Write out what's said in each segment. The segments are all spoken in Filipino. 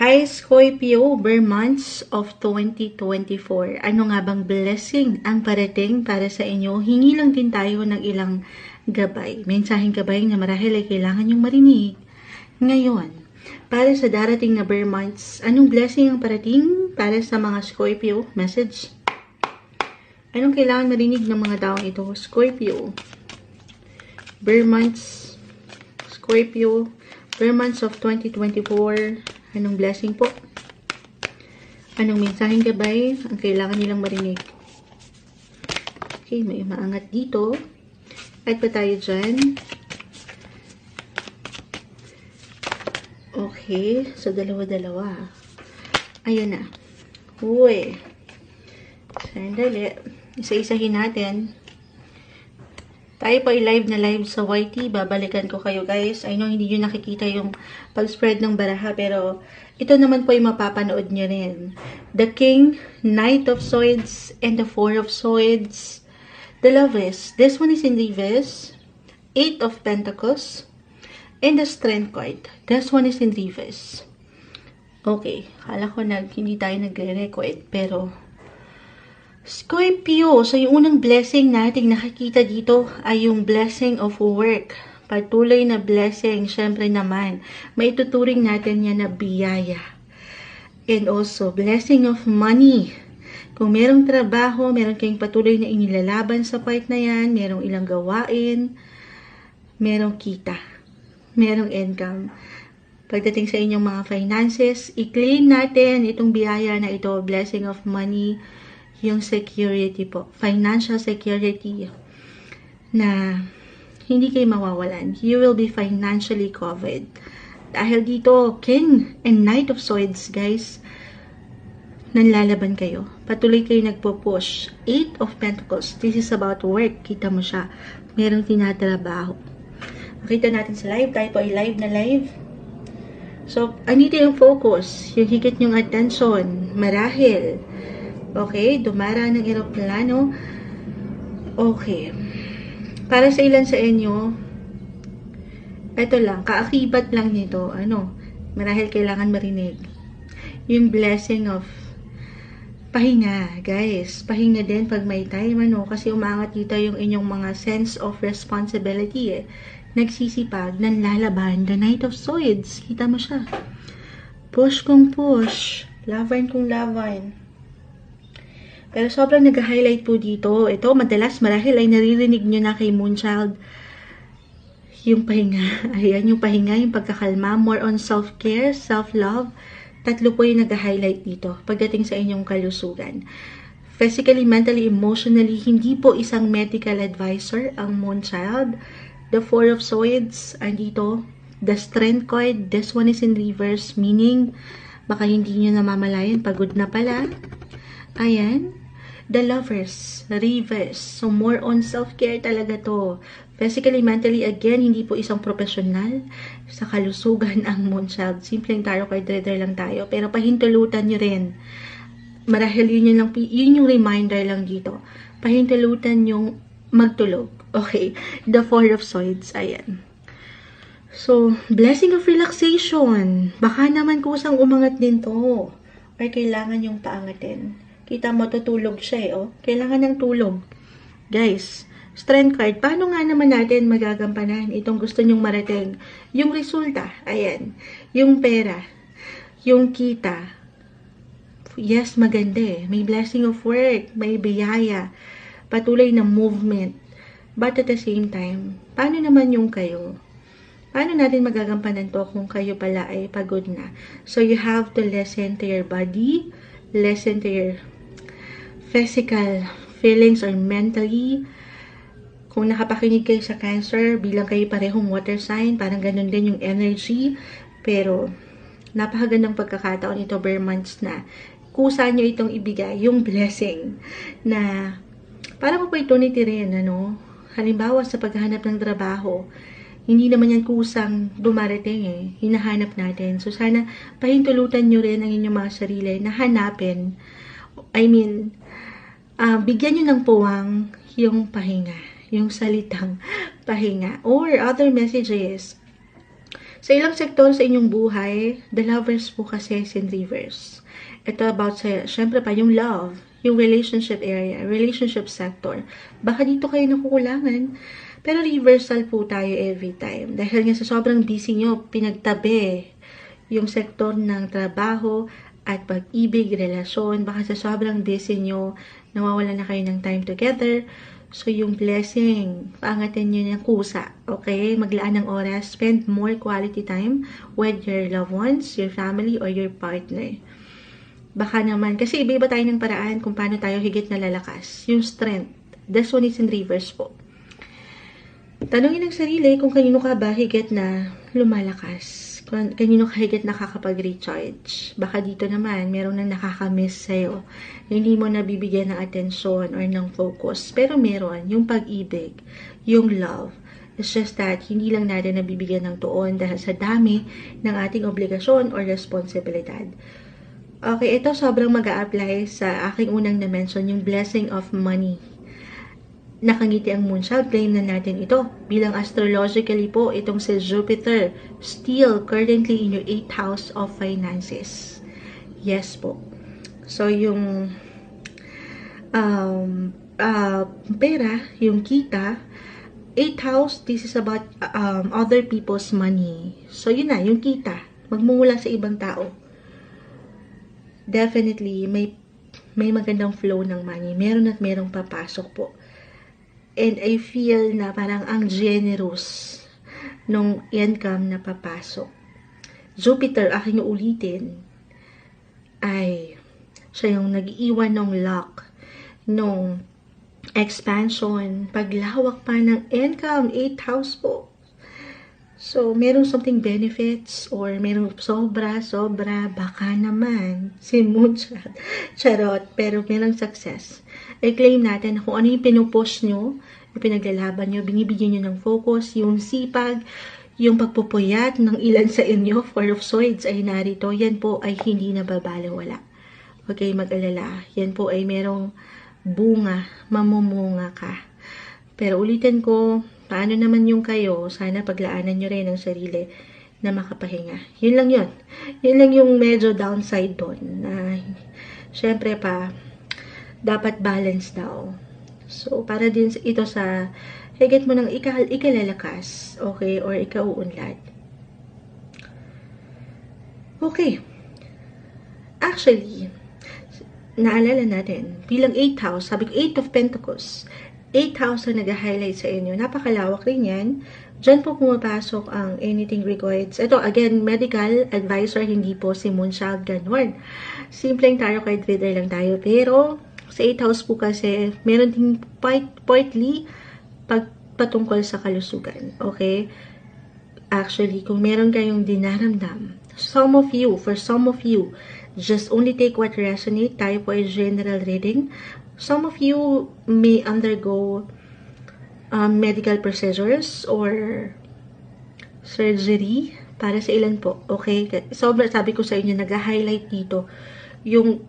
Hi Scorpio, bare months of 2024. Ano nga bang blessing ang parating para sa inyo? Hingi lang din tayo ng ilang gabay. Mensaheng gabay na marahil ay kailangan yung marinig. Ngayon, para sa darating na bare months, anong blessing ang parating para sa mga Scorpio? Message. Anong kailangan marinig ng mga taong ito? Scorpio. Bare months. Scorpio. Bare months of 2024. Anong blessing po? Anong mensaheng gabay ang kailangan nilang marinig? Okay, may maangat dito. At pa tayo dyan. Okay, so dalawa-dalawa. Ayan na. Uy. Sandali. Isa-isahin natin. Tayo po ay live na live sa YT. Babalikan ko kayo guys. I know hindi nyo nakikita yung pag-spread ng baraha pero ito naman po ay mapapanood nyo rin. The King, Knight of Swords, and the Four of Swords. The Lovers. This one is in reverse. Eight of Pentacles. And the Strength card. This one is in reverse. Okay. Kala ko nag, hindi tayo nagre-record pero Scorpio, so yung unang blessing nating nakikita dito ay yung blessing of work. Patuloy na blessing, syempre naman, may tuturing natin yan na biyaya. And also, blessing of money. Kung merong trabaho, meron kayong patuloy na inilalaban sa part na yan, merong ilang gawain, merong kita, merong income. Pagdating sa inyong mga finances, i-claim natin itong biyaya na ito, blessing of money, yung security po, financial security na hindi kayo mawawalan. You will be financially covered. Dahil dito, King and Knight of Swords, guys, nanlalaban kayo. Patuloy kayo nagpo-push. Eight of Pentacles. This is about work. Kita mo siya. Merong tinatrabaho. Makita natin sa live. Tayo po ay live na live. So, andito yung focus. Yung higit yung attention. Marahil Okay, dumara ng eroplano. Okay. Para sa ilan sa inyo, ito lang, kaakibat lang nito, ano, marahil kailangan marinig. Yung blessing of pahinga, guys. Pahinga din pag may time, ano, kasi umangat dito yung inyong mga sense of responsibility, eh. Nagsisipag, nanlalaban, the Knight of Swords. Kita mo siya. Push kong push. Lavine kong lavine. Pero sobrang nag-highlight po dito. Ito, madalas marahil ay naririnig nyo na kay Moonchild yung pahinga. Ayan, yung pahinga, yung pagkakalma. More on self-care, self-love. Tatlo po yung nag-highlight dito pagdating sa inyong kalusugan. Physically, mentally, emotionally, hindi po isang medical advisor ang Moonchild. The Four of Swords, andito. The Strength card, this one is in reverse, meaning baka hindi nyo namamalayan, pagod na pala. Ayan. The lovers, reverse. So, more on self-care talaga to. Physically, mentally, again, hindi po isang profesional sa kalusugan ang moonchild. Simpleng tarot card reader lang tayo. Pero pahintulutan nyo rin. Marahil yun, yun, lang, yun yung reminder lang dito. Pahintulutan yung magtulog. Okay. The Four of Swords. Ayan. So, blessing of relaxation. Baka naman kusang umangat din to. Or kailangan yung paangatin. Kita mo, tutulog siya eh, oh. Kailangan ng tulog. Guys, strength card, paano nga naman natin magagampanan itong gusto nyong marating? Yung resulta, ayan. Yung pera, yung kita. Yes, maganda eh. May blessing of work, may biyaya, patuloy na movement. But at the same time, paano naman yung kayo? Paano natin magagampanan to kung kayo pala ay pagod na? So, you have to listen to your body, listen to your physical feelings or mentally. Kung nakapakinig kayo sa cancer, bilang kayo parehong water sign, parang ganun din yung energy. Pero, napakagandang pagkakataon ito, bare months na. Kusa nyo itong ibigay, yung blessing na parang opportunity rin, ano? Halimbawa, sa paghahanap ng trabaho, hindi naman yan kusang dumarating eh. Hinahanap natin. So, sana pahintulutan nyo rin ang inyong mga sarili na hanapin. I mean, uh, bigyan nyo ng puwang yung pahinga, yung salitang pahinga. Or other messages, Sa ilang sektor sa inyong buhay, the lovers po kasi is in reverse. Ito about sa, syempre pa, yung love, yung relationship area, relationship sector. Baka dito kayo nakukulangan. Pero reversal po tayo every time. Dahil nga sa sobrang busy nyo, pinagtabi yung sektor ng trabaho at pag-ibig, relasyon. Baka sa sobrang busy nyo, nawawala na kayo ng time together. So, yung blessing, paangatin nyo ng kusa. Okay? Maglaan ng oras. Spend more quality time with your loved ones, your family, or your partner. Baka naman, kasi iba-iba tayo ng paraan kung paano tayo higit na lalakas. Yung strength. This one is in reverse po. Tanungin ng sarili kung kanino ka ba higit na lumalakas. Kung kanino ka higit nakakapag-recharge. Baka dito naman, merong nang nakakamiss sa'yo. Hindi mo nabibigyan ng atensyon or ng focus. Pero meron, yung pag-ibig, yung love. It's just that, hindi lang natin nabibigyan ng tuon dahil sa dami ng ating obligasyon or responsibilidad. Okay, ito sobrang mag apply sa aking unang na-mention, yung blessing of money nakangiti ang moonshot, claim na natin ito. Bilang astrologically po, itong si Jupiter, still currently in your 8th house of finances. Yes po. So, yung um, uh, pera, yung kita, 8th house, this is about um, other people's money. So, yun na, yung kita, magmumula sa ibang tao. Definitely, may may magandang flow ng money. Meron at merong papasok po. And I feel na parang ang generous nung income na papasok. Jupiter, aking ulitin, ay siya yung nag-iwan ng luck, nung expansion, paglawak pa ng income, 8 house po. So, merong something benefits or merong sobra, sobra, baka naman, si Moonshot, charot, pero merong success. I-claim natin kung ano yung pinupush nyo, yung pinaglalaban nyo, binibigyan nyo ng focus, yung sipag, yung pagpupuyat ng ilan sa inyo, Four of Swords ay narito, yan po ay hindi nababalawala. Okay, mag-alala. Yan po ay merong bunga, mamumunga ka. Pero ulitin ko, paano naman yung kayo, sana paglaanan nyo rin ang sarili na makapahinga. Yun lang yun. Yun lang yung medyo downside doon. Na, syempre pa, dapat balance daw. So, para din ito sa higit mo ng ikal ikalalakas, okay, or ikauunlad. Okay. Actually, naalala natin, bilang 8 house, sabi ko 8 of Pentacles, 8 house na nag-highlight sa inyo. Napakalawak rin yan. Diyan po pumapasok ang anything regards. Ito, again, medical advisor, hindi po si Moonchild Ganwan. Simpleng tarot card reader lang tayo. Pero, sa 8 house po kasi, meron din part, partly pag, patungkol sa kalusugan. Okay? Actually, kung meron kayong dinaramdam, some of you, for some of you, just only take what resonate. Tayo po ay general reading. Some of you may undergo um, medical procedures or surgery para sa ilan po. Okay? Sobra, sabi ko sa inyo, nag-highlight dito yung,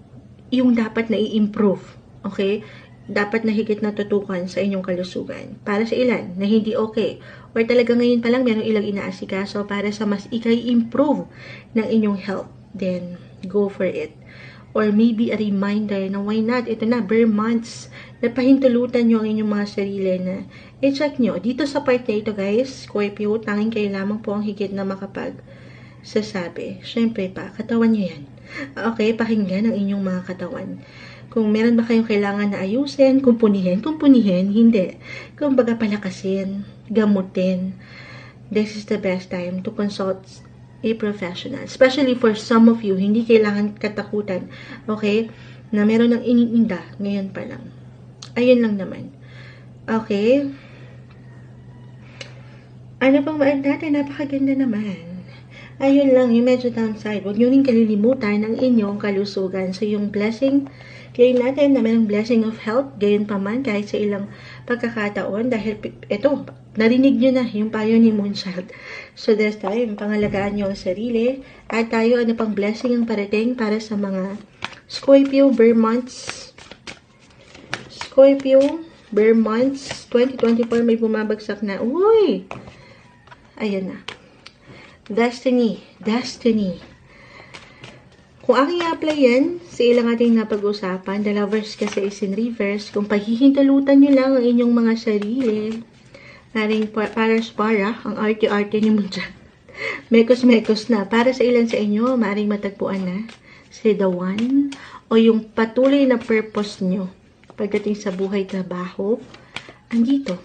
yung dapat na i-improve. Okay? Dapat na higit na tutukan sa inyong kalusugan. Para sa ilan na hindi okay. Or talaga ngayon pa lang meron ilang inaasikaso para sa mas ikay-improve ng inyong health. Then, go for it or maybe a reminder na why not, ito na, bare months, na pahintulutan nyo ang inyong mga sarili na i-check nyo. Dito sa part na ito guys, Scorpio, tanging kayo lamang po ang higit na makapag sasabi. Siyempre pa, katawan nyo yan. Okay, pakinggan ang inyong mga katawan. Kung meron ba kayong kailangan na ayusin, kumpunihin, kumpunihin, hindi. Kung baga palakasin, gamutin, this is the best time to consult a professional. Especially for some of you, hindi kailangan katakutan, okay, na meron ng iniinda ngayon pa lang. Ayun lang naman. Okay? Ano pang maad natin? Napakaganda naman. Ayun lang, yung medyo downside. Huwag nyo rin kalilimutan ang inyong kalusugan. So, yung blessing, claim natin na mayroong blessing of health, gayon pa man, kahit sa ilang pagkakataon, dahil ito, narinig nyo na yung payo ni Moonchild. So, this time, pangalagaan nyo ang sarili. At tayo, ano pang blessing ang parating para sa mga Scorpio, Bear Months. Scorpio, Bear Months, 2024, may bumabagsak na. Uy! Ayan na. Destiny. Destiny. Kung aking i-apply yan, sa ilang ating napag-usapan, the lovers kasi is in reverse, kung pahihintulutan nyo lang ang inyong mga sarili, naring pa- para sa para, ang arte-arte nyo mo dyan. Mekos-mekos na. Para sa ilan sa inyo, maring matagpuan na si the one o yung patuloy na purpose nyo pagdating sa buhay trabaho, andito.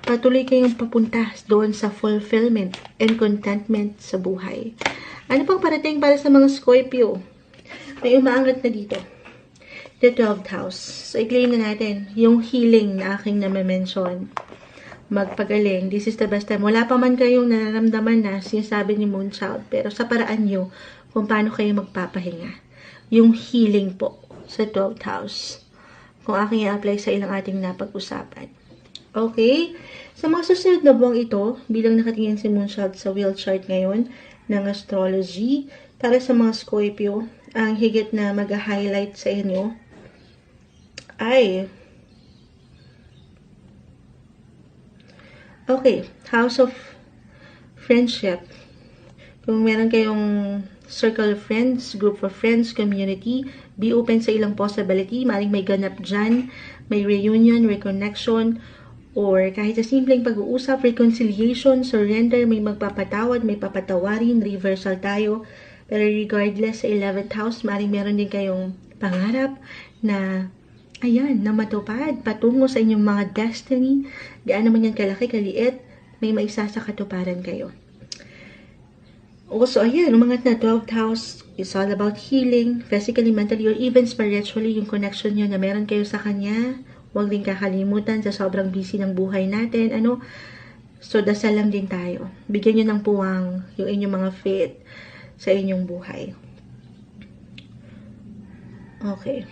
Patuloy kayong papunta doon sa fulfillment and contentment sa buhay. Ano pang parating para sa mga Scorpio? May umaangat na dito. The 12th house. So, i-claim na natin yung healing na aking namamention. Magpagaling. This is the best time. Wala pa man kayong nararamdaman na sinasabi ni Moonchild. Pero sa paraan nyo, kung paano kayo magpapahinga. Yung healing po sa 12th house. Kung aking i-apply sa ilang ating napag-usapan. Okay? Sa mga susunod na buwang ito, bilang nakatingin si Moonchild sa wheel chart ngayon ng astrology, para sa mga Scorpio, ang higit na mag-highlight sa inyo ay Okay, House of Friendship. Kung meron kayong circle of friends, group of friends, community, be open sa ilang possibility. Maring may ganap dyan, may reunion, reconnection, or kahit sa simpleng pag-uusap, reconciliation, surrender, may magpapatawad, may papatawarin, reversal tayo. Pero regardless sa 11th house, maring meron din kayong pangarap na ayan, na matupad, patungo sa inyong mga destiny, diyan naman yan kalaki, kaliit, may maisa sa katuparan kayo. Also, ayan, umangat na 12th house is all about healing, physically, mentally, or even spiritually, yung connection nyo na meron kayo sa kanya. Huwag din kakalimutan sa sobrang busy ng buhay natin. Ano? So, dasal lang din tayo. Bigyan nyo ng puwang yung inyong mga faith sa inyong buhay. Okay.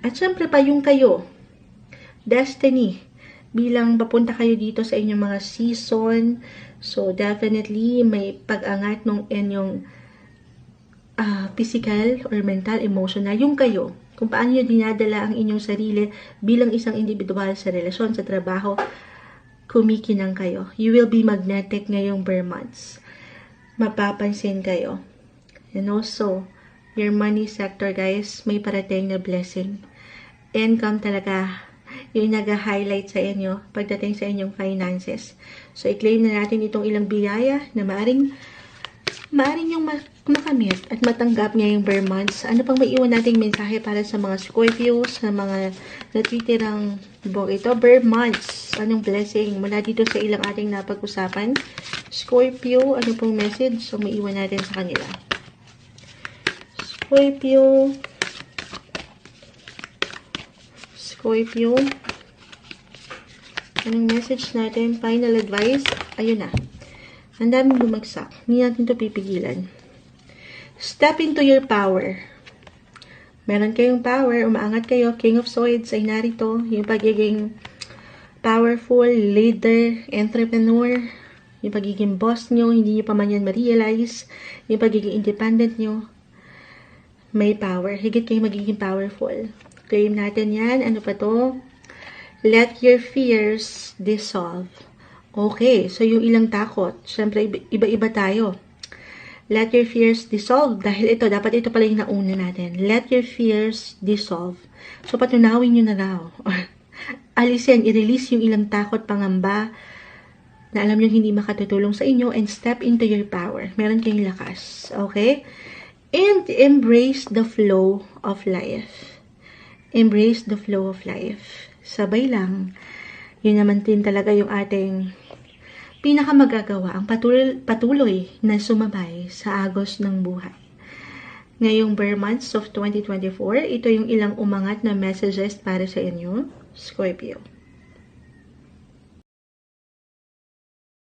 At syempre pa yung kayo, destiny, bilang papunta kayo dito sa inyong mga season, so definitely may pag-angat ng inyong ah, physical or mental, emotional, yung kayo, kung paano nyo dinadala ang inyong sarili bilang isang individual sa relasyon, sa trabaho, kumikinang kayo. You will be magnetic ngayong bare months. Mapapansin kayo. And also, your money sector, guys, may parating na blessing. Income talaga, yung nag-highlight sa inyo pagdating sa inyong finances. So, i-claim na natin itong ilang biyaya na maaring maaring yung makamit at matanggap ngayong bare months. Ano pang may iwan nating mensahe para sa mga Scorpio, sa mga natitirang buwag ito? Bare months. Anong blessing mula dito sa ilang ating napag-usapan? Scorpio, ano pong message? So, may iwan natin sa kanila. Scorpio. Scorpio. Anong message natin? Final advice? Ayun na. Ang daming bumagsak. Hindi natin to pipigilan. Step into your power. Meron kayong power, umaangat kayo. King of Swords ay narito. Yung pagiging powerful, leader, entrepreneur, yung pagiging boss nyo, hindi nyo pa man yan ma-realize, yung pagiging independent nyo, may power. Higit kayo magiging powerful. Claim natin yan. Ano pa to? Let your fears dissolve. Okay, so yung ilang takot, syempre iba-iba tayo. Let your fears dissolve. Dahil ito, dapat ito pala yung nauna natin. Let your fears dissolve. So, patunawin nyo na raw. Alisin, i-release yung ilang takot, pangamba, na alam nyo hindi makatutulong sa inyo and step into your power. Meron kayong lakas. Okay? And embrace the flow of life. Embrace the flow of life. Sabay lang. Yun naman din talaga yung ating pinakamagagawa ang patuloy, na sumabay sa agos ng buhay. Ngayong bare months of 2024, ito yung ilang umangat na messages para sa inyo, Scorpio.